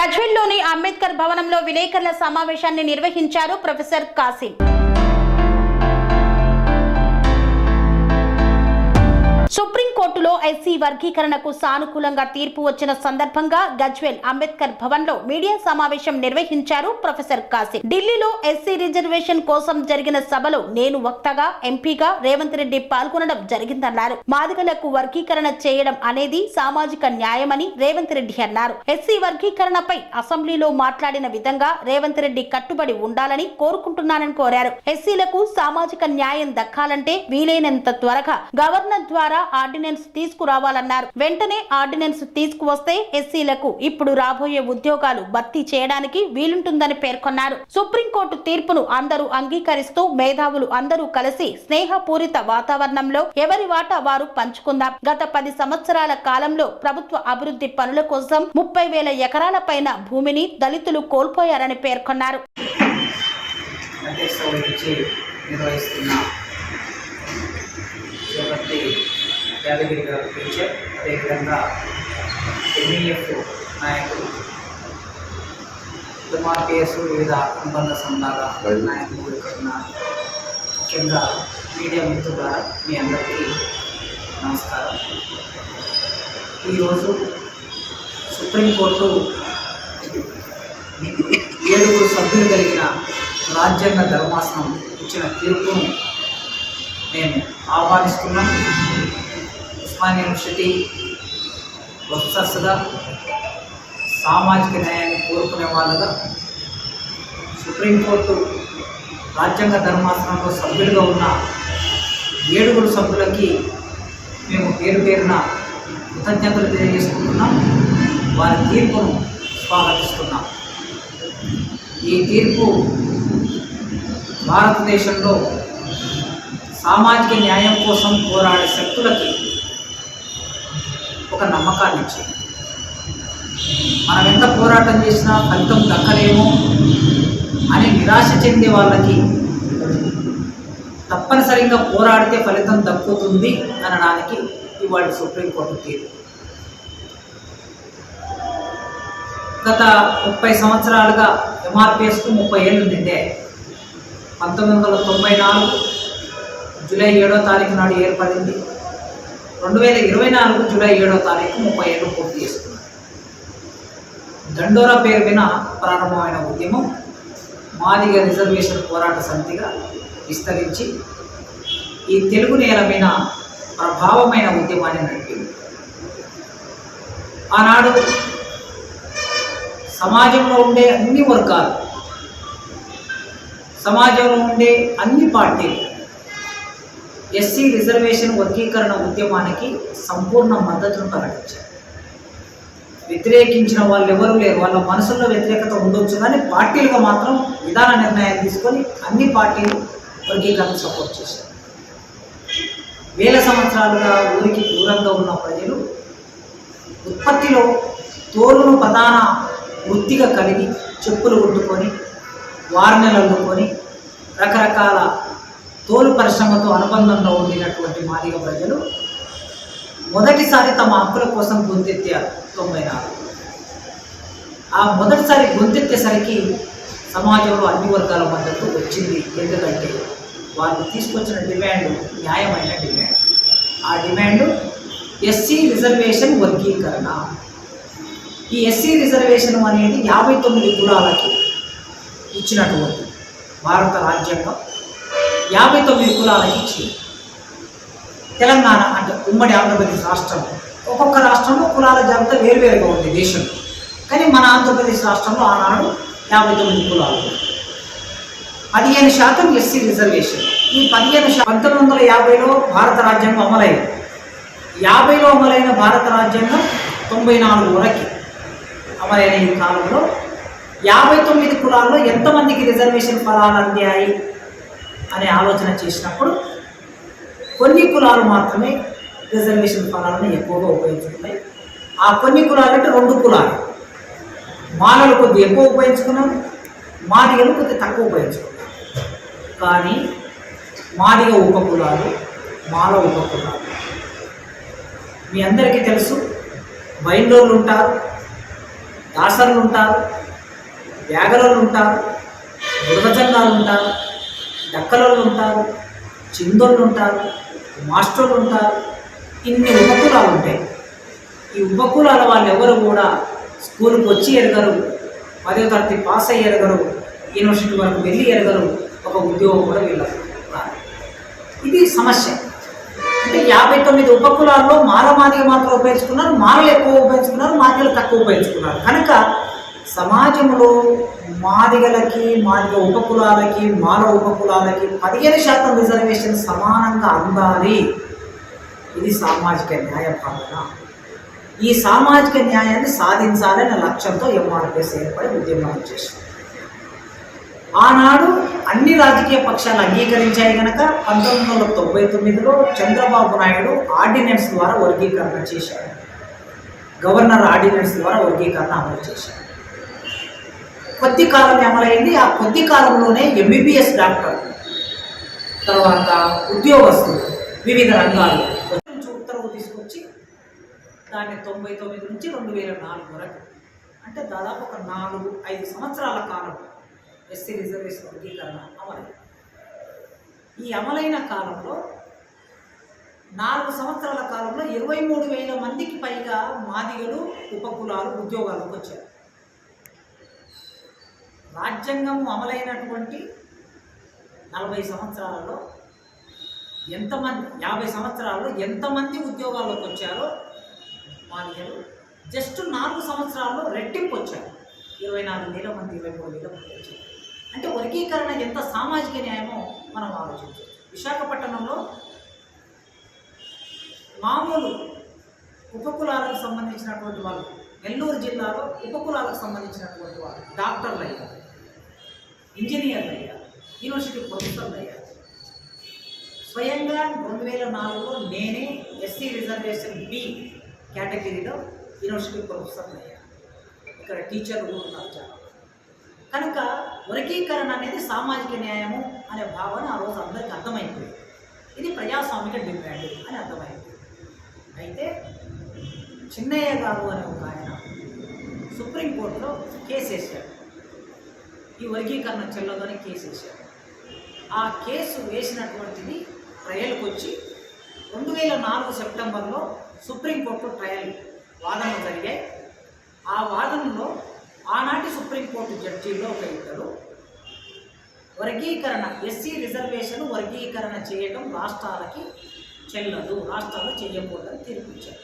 గజ్వెల్లోని అంబేద్కర్ భవనంలో విలేకరుల సమావేశాన్ని నిర్వహించారు ప్రొఫెసర్ కాసిం. సుప్రీంకోర్టులో ఎస్సీ వర్గీకరణకు సానుకూలంగా తీర్పు వచ్చిన సందర్భంగా గజ్వేల్ అంబేద్కర్ భవన్లో మీడియా సమావేశం నిర్వహించారు ప్రొఫెసర్ కాసిం. ఢిల్లీలో ఎస్సీ రిజర్వేషన్ కోసం జరిగిన సభలో నేను వక్తగా ఎంపీగా రేవంత్ రెడ్డి పాల్గొనడం జరిగిందన్నారు. మాదిగలకు వర్గీకరణ చేయడం అనేది సామాజిక న్యాయమని రేవంత్ రెడ్డి అన్నారు. ఎస్సీ వర్గీకరణపై అసెంబ్లీలో మాట్లాడిన విధంగా రేవంత్ రెడ్డి కట్టుబడి ఉండాలని కోరుకుంటున్నానని కోరారు. ఎస్సీలకు సామాజిక న్యాయం దక్కాలంటే వీలైనంత త్వరగా గవర్నర్ ద్వారా ఆర్డినెన్స్ తీసుకురావాలన్నారు. వెంటనే ఆర్డినెన్స్ తీసుకువస్తే ఎస్సీలకు ఇప్పుడు రాబోయే ఉద్యోగాలు భర్తీ చేయడానికి వీలుంటుందని పేర్కొన్నారు. సుప్రీంకోర్టు తీర్పును అందరూ అంగీకరిస్తూ మేధావులు అందరూ కలిసి స్నేహపూరిత వాతావరణంలో ఎవరి వాటా వారు పంచుకుందాం. గత పది సంవత్సరాల కాలంలో ప్రభుత్వ అభివృద్ధి పనుల కోసం ముప్పై వేల ఎకరాల పైన భూమిని దళితులు కోల్పోయారని పేర్కొన్నారు. నిర్వహిస్తున్న చేపట్టి యాదగిరి గారు పిలిచారు అదేవిధంగా ఎంఈఎఫ్ నాయకులు ఎంఆర్పిఎస్ వివిధ అనుబంధ సంఘాల నాయకులు ఇక్కడ ఉన్నారు. ముఖ్యంగా మీడియా మిత్రులారా మీ అందరికీ నమస్కారం. ఈరోజు సుప్రీంకోర్టు ఏడుగురు సభ్యులు కలిగిన రాజ్యాంగ ధర్మాసనం ఇచ్చిన తీర్పును నేను ఆహ్వానిస్తున్నాను. ఉస్మానియా యూనివర్సిటీ ప్రొఫెసర్స్గా సామాజిక న్యాయాన్ని కోరుకునే వాళ్ళుగా సుప్రీంకోర్టు రాజ్యాంగ ధర్మాసనంలో సభ్యులుగా ఉన్న ఏడుగురు సభ్యులకి మేము పేరు పేరున కృతజ్ఞతలు తెలియజేసుకుంటున్నాం. వారి తీర్పును స్వాగతిస్తున్నాం. ఈ తీర్పు భారతదేశంలో సామాజిక న్యాయం కోసం పోరాడే శక్తులకి ఒక నమ్మకాన్ని ఇచ్చింది మనం ఎంత పోరాటం చేసినా ఫలితం దక్కలేమో అని నిరాశ చెందే వాళ్ళకి తప్పనిసరిగా పోరాడితే ఫలితం దక్కుతుంది అనడానికి ఇవాళ సుప్రీంకోర్టు తీరు గత ముప్పై సంవత్సరాలుగా ఎంఆర్పిఎస్కు ముప్పై ఏళ్ళు నిండే పంతొమ్మిది వందల తొంభై నాలుగు జూలై ఏడో తారీఖు నాడు ఏర్పడింది. రెండు వేల ఇరవై నాలుగు జూలై ఏడో తారీఖు ముప్పై ఏళ్ళు పూర్తి చేసుకున్నారు. దండోరా పేరు మీద ప్రారంభమైన ఉద్యమం మాదిగ రిజర్వేషన్ పోరాట సమితిగా విస్తరించి ఈ తెలుగు నేల మీద ప్రభావమైన ఉద్యమాన్ని నడిపింది. ఆనాడు సమాజంలో ఉండే అన్ని వర్గాలు సమాజంలో ఉండే అన్ని పార్టీలు ఎస్సీ రిజర్వేషన్ వర్గీకరణ ఉద్యమానికి సంపూర్ణ మద్దతును ప్రకటించారు. వ్యతిరేకించిన వాళ్ళు ఎవరు లేరు. వాళ్ళ మనసుల్లో వ్యతిరేకత ఉండొచ్చు కానీ పార్టీలుగా మాత్రం విధాన నిర్ణయాలు తీసుకొని అన్ని పార్టీలు వర్గీకరణ సపోర్ట్ చేశారు. వేల సంవత్సరాలుగా ఊరికి దూరంగా ఉన్న ప్రజలు ఉత్పత్తిలో తోలును ప్రధాన వృత్తిగా కలిగి చెప్పులు కుట్టుకొని వారినెలు అల్లుకొని రకరకాల తోలు పరిశ్రమతో అనుబంధంలో ఉండినటువంటి మాదిగ ప్రజలు మొదటిసారి తమ హక్కుల కోసం గొంతెత్తారు తొంభై నాలుగు ఆ మొదటిసారి గొంతెత్తేసరికి సమాజంలో అన్ని వర్గాల మద్దతు వచ్చింది. ఎందుకంటే వాళ్ళు తీసుకొచ్చిన డిమాండ్ న్యాయమైన డిమాండ్. ఆ డిమాండ్ ఎస్సీ రిజర్వేషన్ వర్గీకరణ. ఈ ఎస్సీ రిజర్వేషన్ అనేది యాభై తొమ్మిది కులాలకి ఇచ్చినటువంటి భారత రాజ్యాంగం. యాభై తొమ్మిది కులాలకి ఇచ్చి తెలంగాణ అంటే ఉమ్మడి ఆంధ్రప్రదేశ్ రాష్ట్రం. ఒక్కొక్క రాష్ట్రంలో కులాల జాబితా వేరువేరుగా ఉంది దేశం. కానీ మన ఆంధ్రప్రదేశ్ రాష్ట్రంలో ఆనాడు యాభై తొమ్మిది కులాలు పదిహేను శాతం ఎస్సీ రిజర్వేషన్. ఈ పదిహేను పంతొమ్మిది వందల యాభైలో భారత రాజ్యాంగం అమలైంది. యాభైలో అమలైన భారత రాజ్యాంగం తొంభై నాలుగు వరకు అమలైన ఈ కాలంలో యాభై తొమ్మిది కులాల్లో ఎంతమందికి రిజర్వేషన్ ఫలాలు అందాయి? అనే ఆలోచన చేసినప్పుడు కొన్ని కులాలు మాత్రమే రిజర్వేషన్ ఫలాలను ఎక్కువగా ఉపయోగించుకున్నాయి ఆ కొన్ని కులాలు అంటే రెండు కులాలు. మాలలు కొద్ది ఎక్కువ ఉపయోగించుకున్నాం మాదిగలు కొద్ది తక్కువ ఉపయోగించుకున్నాం కానీ మాదిగ ఉప కులాలు మాల ఉప కులాలు. మీ అందరికీ తెలుసు బయలుదేరులు ఉంటారు దాసర్లు ఉంటారు వ్యాగరులు ఉంటారు మృగజంగాలు ఉంటారు డక్కలోళ్ళు ఉంటారు చిందోళ్ళు ఉంటారు మాస్టర్లు ఉంటారు ఇన్ని ఉపకులాలు ఉంటాయి ఈ ఉపకులాల వాళ్ళు ఎవరు కూడా స్కూల్కి వచ్చి ఎరగరు పదో తరగతి పాస్ అయ్యి ఎరగరు యూనివర్సిటీ వరకు వెళ్ళి ఎరగరు ఒక ఉద్యోగం కూడా వెళ్ళరు ఇది సమస్య. అంటే యాభై తొమ్మిది ఉపకులాల్లో మాలమాదిగ మాత్రం ఉపయోగించుకున్నారు మాలలు ఎక్కువ ఉపయోగించుకున్నారు మాదిగలు తక్కువ ఉపయోగించుకున్నారు. కనుక సమాజంలో మాదిగలకి మాదిగ ఉపకులాలకి మాల ఉపకులాలకి పదిహేను శాతం రిజర్వేషన్ సమానంగా అందాలి. ఇది సామాజిక న్యాయ భావన. ఈ సామాజిక న్యాయాన్ని సాధించాలనే లక్ష్యంతో ఎంఆర్పిఎస్ ఏర్పడి ఉద్యమాలు చేసింది. ఆనాడు అన్ని రాజకీయ పక్షాలు అంగీకరించాయి కనుక పంతొమ్మిది వందల తొంభై తొమ్మిదిలో చంద్రబాబు నాయుడు ఆర్డినెన్స్ ద్వారా వర్గీకరణ చేశారు. గవర్నర్ ఆర్డినెన్స్ ద్వారా వర్గీకరణ అమలు చేశారు. కొద్ది కాలం అమలైంది. ఆ కొద్ది కాలంలోనే ఎంబీబీఎస్ డాక్టర్ తర్వాత ఉద్యోగస్తులు వివిధ రంగాలు ఉత్తర్వు తీసుకొచ్చి దాన్ని తొంభై తొమ్మిది నుంచి రెండు వేల నాలుగు వరకు అంటే దాదాపు ఒక నాలుగు ఐదు సంవత్సరాల కాలం ఎస్సీ రిజర్వేషన్ వర్గీకరణ అమలైంది. ఈ అమలైన కాలంలో నాలుగు సంవత్సరాల కాలంలో ఇరవై మూడు వేల మందికి పైగా మాదిగలు ఉపకులాలు ఉద్యోగాలకు వచ్చారు. రాజ్యాంగం అమలైనటువంటి నలభై సంవత్సరాలలో ఎంతమంది యాభై సంవత్సరాల్లో ఎంతమంది ఉద్యోగాల్లోకి వచ్చారో మాదిగలు జస్ట్ నాలుగు సంవత్సరాల్లో రెట్టింపు వచ్చారు. ఇరవై నాలుగు వేల మంది ఇరవై మూడు వేల మంది వచ్చారు. అంటే వర్గీకరణ ఎంత సామాజిక న్యాయమో మనం ఆలోచించాం విశాఖపట్నంలో మామూలు ఉపకులాలకు సంబంధించినటువంటి వాళ్ళు నెల్లూరు జిల్లాలో ఉపకులాలకు సంబంధించినటువంటి వాళ్ళు డాక్టర్లు అయ్యారు. ఇంజనీర్లు అయ్యారు యూనివర్సిటీ ప్రొఫెసర్లు అయ్యారు స్వయంగా రెండు వేల నాలుగులో నేనే ఎస్సీ రిజర్వేషన్ బి కేటగిరీలో యూనివర్సిటీ ప్రొఫెసర్లు అయ్యాను ఇక్కడ టీచర్లు కూడా ఉన్నారు చాలా. కనుక వర్గీకరణ అనేది సామాజిక న్యాయము అనే భావన ఆ రోజు అందరికీ అర్థమైపోయింది. ఇది ప్రజాస్వామిక డిమాండ్ అని అర్థమైంది. అయితే చిన్నయ్య గారు అనే ఒక ఆయన సుప్రీంకోర్టులో కేసు వేశాడు. ఈ వర్గీకరణ చెల్లదని కేసు వేశారు. ఆ కేసు వేసినటువంటిది ట్రయల్కి వచ్చి రెండు వేల నాలుగు సెప్టెంబర్లో సుప్రీంకోర్టు ట్రయల్ వాదనలు జరిగాయి. ఆ వాదనలో ఆనాటి సుప్రీంకోర్టు జడ్జీల్లో ఒక ఇద్దరు. వర్గీకరణ ఎస్సీ రిజర్వేషన్ వర్గీకరణ చేయడం రాష్ట్రాలకి చెల్లదు రాష్ట్రాలు చేయకూడదని తీర్పిచ్చారు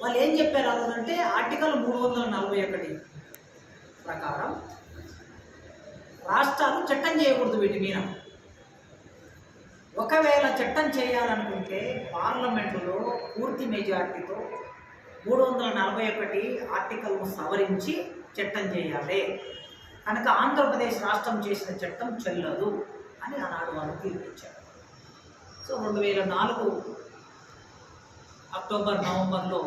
వాళ్ళు ఏం చెప్పారు అదంటే ఆర్టికల్ మూడు వందల నలభై ఒకటి ప్రకారం రాష్ట్రాలు చట్టం చేయకూడదు వీటి మీద. ఒకవేళ చట్టం చేయాలనుకుంటే పార్లమెంటులో పూర్తి మెజార్టీతో మూడు వందల నలభై ఒకటి ఆర్టికల్ను సవరించి చట్టం చేయాలి. కనుక ఆంధ్రప్రదేశ్ రాష్ట్రం చేసిన చట్టం చెల్లదు అని ఆనాడు వాళ్ళు తీర్పించారు సో రెండు వేల నాలుగు అక్టోబర్ నవంబర్లో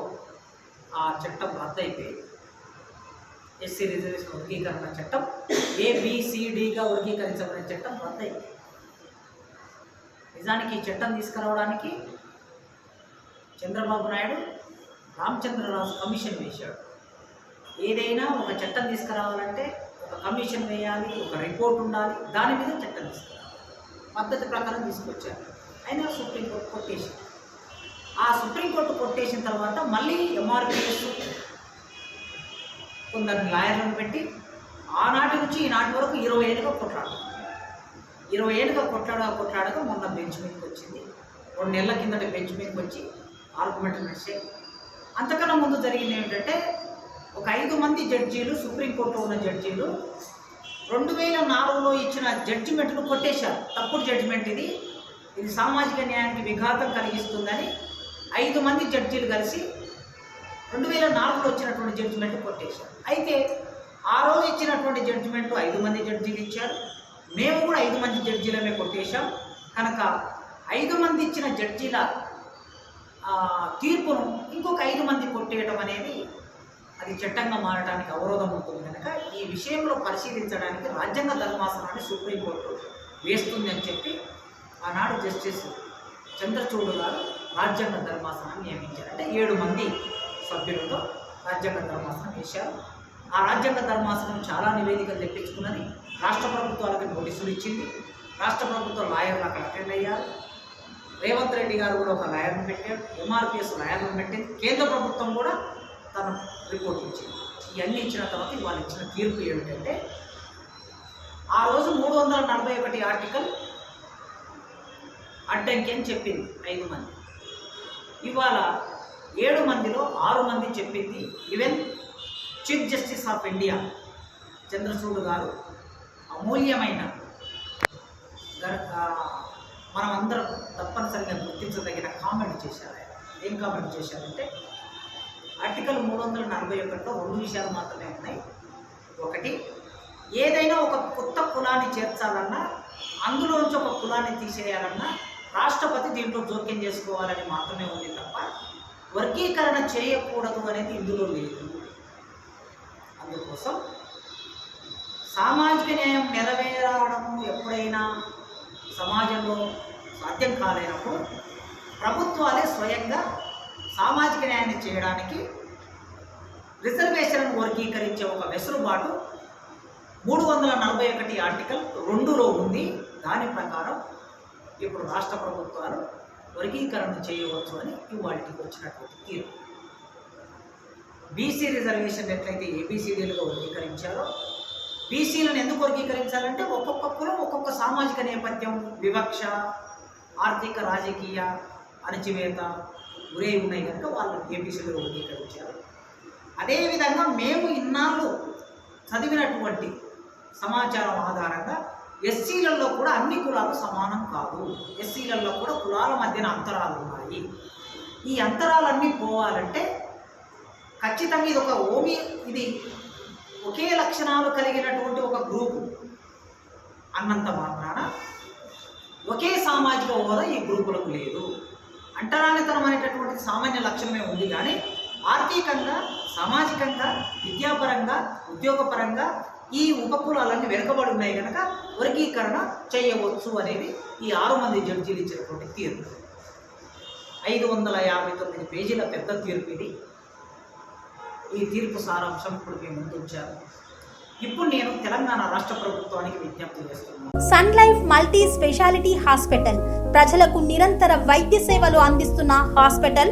ఆ చట్టం రద్దయిపోయింది. ఎస్సీ రిజర్వేషన్ వర్గీకరణ చట్టం ఏబిసిడిగా వర్గీకరించబడిన చట్టం రద్దయింది నిజానికి ఈ చట్టం తీసుకురావడానికి చంద్రబాబు నాయుడు రామచంద్రరాజు కమిషన్ వేశాడు. ఏదైనా ఒక చట్టం తీసుకురావాలంటే ఒక కమిషన్ వేయాలి ఒక రిపోర్ట్ ఉండాలి దాని మీద చట్టం తీసుకురావాలి. పద్ధతి ప్రకారం తీసుకొచ్చారు. అయినా సుప్రీంకోర్టు కొట్టేసింది. ఆ సుప్రీంకోర్టు కొట్టేసిన తర్వాత మళ్ళీ ఎంఆర్పిఎస్ కొందరు లాయర్లను పెట్టి ఆనాటి నుంచి ఈనాటి వరకు ఇరవై ఏళ్ళుగా కొట్లాడు. ఇరవై ఏళ్ళుగా కొట్లాడగా కొట్లాడగా మొన్న బెంచ్ మీదకి వచ్చింది. రెండు నెలల కిందట బెంచ్ మీదకి వచ్చి ఆర్గ్యుమెంట్ నడిచే అంతకన్నా ముందు జరిగింది ఏమిటంటే ఒక ఐదు మంది జడ్జీలు సుప్రీంకోర్టులో ఉన్న జడ్జీలు రెండు వేల నాలుగులో ఇచ్చిన జడ్జిమెంట్ను కొట్టేశారు. తప్పుడు జడ్జిమెంట్ ఇది. ఇది సామాజిక న్యాయానికి విఘాతం కలిగిస్తుందని ఐదు మంది జడ్జీలు కలిసి రెండు వేల నాలుగులో వచ్చినటువంటి జడ్జిమెంట్ కొట్టేశారు అయితే ఆ రోజు ఇచ్చినటువంటి జడ్జిమెంట్ ఐదు మంది జడ్జీలు ఇచ్చారు. మేము కూడా ఐదు మంది జడ్జీలమే కొట్టేశాం కనుక ఐదు మంది ఇచ్చిన జడ్జీల తీర్పును ఇంకొక ఐదు మంది కొట్టేయడం అనేది అది చట్టంగా మారడానికి అవరోధం ఉంటుంది కనుక ఈ విషయంలో పరిశీలించడానికి రాజ్యాంగ ధర్మాసనాన్ని సుప్రీంకోర్టు వేస్తుంది అని చెప్పి ఆనాడు జస్టిస్ చంద్రచూడు గారు రాజ్యాంగ ధర్మాసనాన్ని నియమించారు. అంటే ఏడు మంది సభ్యులతో రాజ్యాంగ ధర్మాసనం వేశారు ఆ రాజ్యాంగ ధర్మాసనం చాలా నివేదికలు తెప్పించుకున్నది. రాష్ట్ర ప్రభుత్వాలకు నోటీసులు ఇచ్చింది. రాష్ట్ర ప్రభుత్వం లాయర్లు అక్కడ అటెండ్ అయ్యారు. రేవంత్ రెడ్డి గారు కూడా ఒక లాయర్ని పెట్టారు. ఎంఆర్పిఎస్ లాయర్ను పెట్టింది. కేంద్ర ప్రభుత్వం కూడా తన రిపోర్ట్ ఇచ్చింది. ఇవన్నీ ఇచ్చిన తర్వాత వాళ్ళు ఇచ్చిన తీర్పు ఏమిటంటే ఆ రోజు మూడు వందల నలభై ఒకటి ఆర్టికల్ అడ్డంకి అని చెప్పింది ఐదు మంది. ఇవాళ ఏడు మందిలో ఆరు మంది చెప్పింది even chief justice of India Chandrachud garu అమూల్యమైన మనం అందరం తప్పనిసరిగా గుర్తించదగిన కామెంట్ చేశారు ఆయన. ఏం కామెంట్ చేశారంటే ఆర్టికల్ మూడు వందల నలభై ఒకటిలో రెండు విషయాలు మాత్రమే ఉన్నాయి. ఒకటి ఏదైనా ఒక కొత్త కులాన్ని చేర్చాలన్నా అందులో నుంచి ఒక కులాన్ని తీసేయాలన్నా రాష్ట్రపతి దీంట్లో జోక్యం చేసుకోవాలని మాత్రమే ఉంది తప్ప వర్గీకరణ చేయకూడదు అనేది ఇందులో లేదు. అందుకోసం సామాజిక న్యాయం నెరవేరడము ఎప్పుడైనా సమాజంలో సాధ్యం కాలేనప్పుడు ప్రభుత్వాలే స్వయంగా సామాజిక న్యాయాన్ని చేయడానికి రిజర్వేషన్ వర్గీకరించే ఒక వెసులుబాటు మూడు వందల నలభై ఒకటి ఆర్టికల్ రెండులో ఉంది. దాని ప్రకారం ఇప్పుడు రాష్ట్ర ప్రభుత్వాలు వర్గీకరణ చేయవచ్చు అని ఇవాళకి వచ్చినటువంటి తీర్పు బీసీ రిజర్వేషన్ ఎట్లయితే ఏబీసీడీలుగా వర్గీకరించారో బీసీలను ఎందుకు వర్గీకరించాలంటే ఒక్కొక్క కులం ఒక్కొక్క సామాజిక నేపథ్యం వివక్ష ఆర్థిక రాజకీయ అణచివేత గురే ఉన్నాయి కనుక వాళ్ళు ఏబిసిడీలో వర్గీకరించారు. అదేవిధంగా మేము ఇన్నాళ్ళు చదివినటువంటి సమాచారం ఆధారంగా ఎస్సీలలో కూడా అన్ని కులాలు సమానం కాదు. ఎస్సీలలో కూడా కులాల మధ్యన అంతరాలు ఉన్నాయి. ఈ అంతరాలన్నీ పోవాలంటే ఖచ్చితంగా ఇది ఒక ఓమి ఇది ఒకే లక్షణాలు కలిగినటువంటి ఒక గ్రూపు. అన్నంత మాత్రాన ఒకే సామాజిక హోదా ఈ గ్రూపులకు లేదు. అంటరానితనం అనేటటువంటి సామాన్య లక్షణమే ఉంది కానీ ఆర్థికంగా సామాజికంగా విద్యాపరంగా ఉద్యోగపరంగా ఈ ఉపకులాలన్నీ వెనుకబడి ఉన్నాయి కనుక వర్గీకరణ చేయవచ్చు అనేది ఈ ఆరు మంది జడ్జీలు ఇచ్చినటువంటి తీర్పు. ఐదు వందల యాభై తొమ్మిది పేజీల పెద్ద తీర్పు ఇది. ఈ తీర్పు సారాంశం ఇప్పుడు మేము ముందుంచారు ఇప్పుడు నేను తెలంగాణ రాష్ట్ర ప్రభుత్వానికి విజ్ఞప్తి చేస్తున్నాను. Sun Life Multi Speciality Hospital. ప్రజలకు నిరంతర వైద్య సేవలు అందిస్తున్న హాస్పిటల్